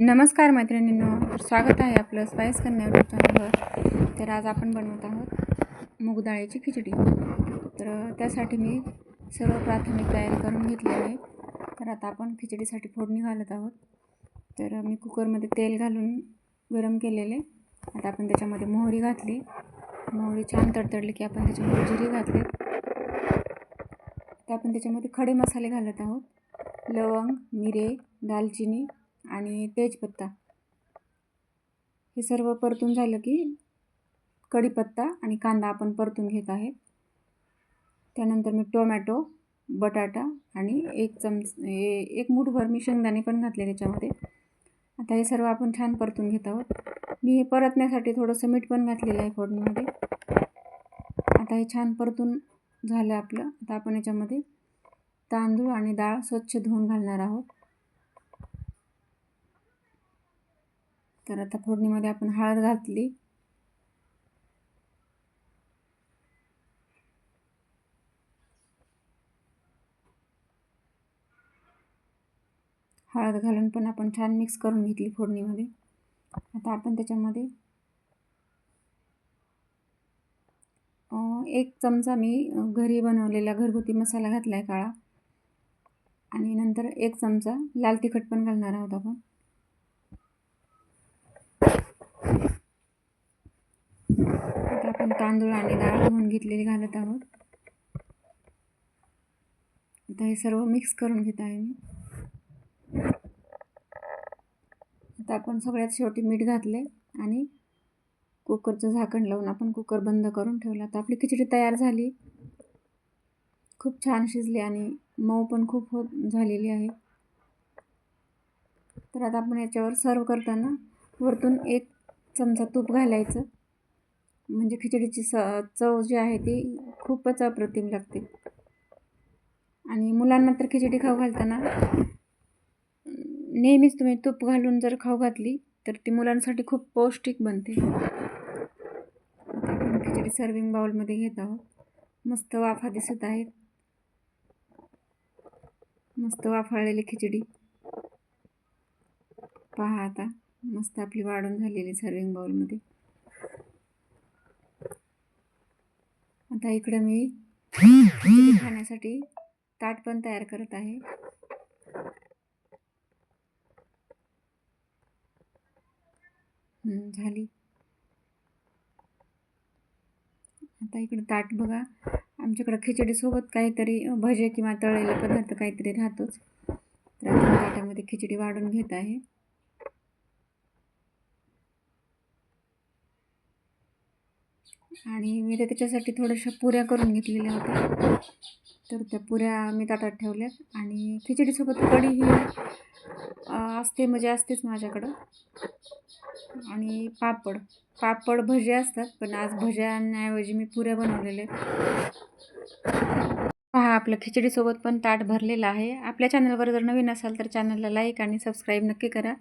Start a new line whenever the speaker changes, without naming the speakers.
नमस्कार मैत्रिणींनो तर स्वागत आहे आपलं स्पाईस कन्या यूट्यूब चॅनलवर तर आज आपण बनवत आहोत मूग डाळीची खिचडी. तर त्यासाठी मी सर्व प्राथमिक तयारी करून घेतली आहे. तर आता आपण खिचडीसाठी फोडणी घालत आहोत. तर मी कुकरमध्ये तेल घालून गरम केलेले. आता आपण त्याच्यामध्ये मोहरी घातली. मोहरी छान तडतडली की आपण त्याच्यामध्ये जिरी घातली. तर आपण त्याच्यामध्ये खडे मसाले घालत आहोत. लवंग मिरे दालचिनी आणि तेजपत्ता. हे सर्व परतून झालं की कढीपत्ता आणि कांदा आपण परतून घेत आहे. त्यानंतर मी टोमॅटो बटाटा आणि एक चमच ए एक मूठभर मी शेंगदाणे पण घातले त्याच्यामध्ये. आता हे सर्व आपण छान परतून घेत आहोत. मी हे परतण्यासाठी थोडंसं मीठ पण घातलेलं आहे फोडणीमध्ये. आता हे छान परतून झालं आपलं. आता आपण याच्यामध्ये तांदूळ आणि डाळ स्वच्छ धुवून घालणार आहोत. तर आता फोडणीमध्ये आपण हळद घातली. हळद घालून पण आपण छान मिक्स करून घेतली फोडणीमध्ये. आता आपण त्याच्यामध्ये एक चमचा मी घरी बनवलेला घरगुती मसाला घातला आहे काळा. आणि नंतर एक चमचा लाल तिखट पण घालणार आहोत आपण आता आपण तांदूळ आणि डाळ धुवून घेतलेली घालत आहोत. आता हे सर्व मिक्स करून घेत आहे मी. आता आपण सगळ्यात शेवटी मीठ घातले आणि कुकरचं झाकण लावून आपण कुकर बंद करून ठेवला. तर आपली खिचडी तयार झाली. खूप छान शिजली आणि मऊ पण खूप होत झालेली आहे. तर आता आपण याच्यावर सर्व करताना वरतून एक चमचा तूप घालायचं. म्हणजे खिचडीची स चव जी आहे ती खूपच अप्रतिम लागते. आणि मुलांना तर खिचडी खाऊ घालताना नेहमीच तुम्ही तूप घालून जर खाऊ घातली तर ती मुलांसाठी खूप पौष्टिक बनते. आपण खिचडी सर्विंग बाउलमध्ये घेत आहोत. मस्त वाफा दिसत आहेत मस्त वाफाळलेली खिचडी. पहा आता मस्त आपली वाढून झालेली सर्विंग बाउलमध्ये आता इकडं मी खाण्यासाठी ताट पण तयार करत आहे. झाली. आता इकडं ताट बघा. आमच्याकडं खिचडीसोबत काहीतरी भजे किंवा तळलेले पदार्थ काहीतरी राहतोच. तर ताटामध्ये खिचडी वाढून घेत आहे. आणि मी ते त्याच्यासाठी थोड्याशा पुऱ्या करून घेतलेल्या होत्या. तर त्या पुऱ्या मी ताटात ठेवल्यात आणि खिचडीसोबत कढी ही असते म्हणजे असतेच माझ्याकडं. आणि पापड पापड भजे असतात पण आज भज्यांऐवजी मी पुऱ्या बनवलेल्या आहेत. पहा आपलं खिचडीसोबत पण ताट भरलेलं आहे. आपल्या चॅनलवर जर नवीन असाल तर चॅनलला लाईक आणि सबस्क्राईब नक्की करा.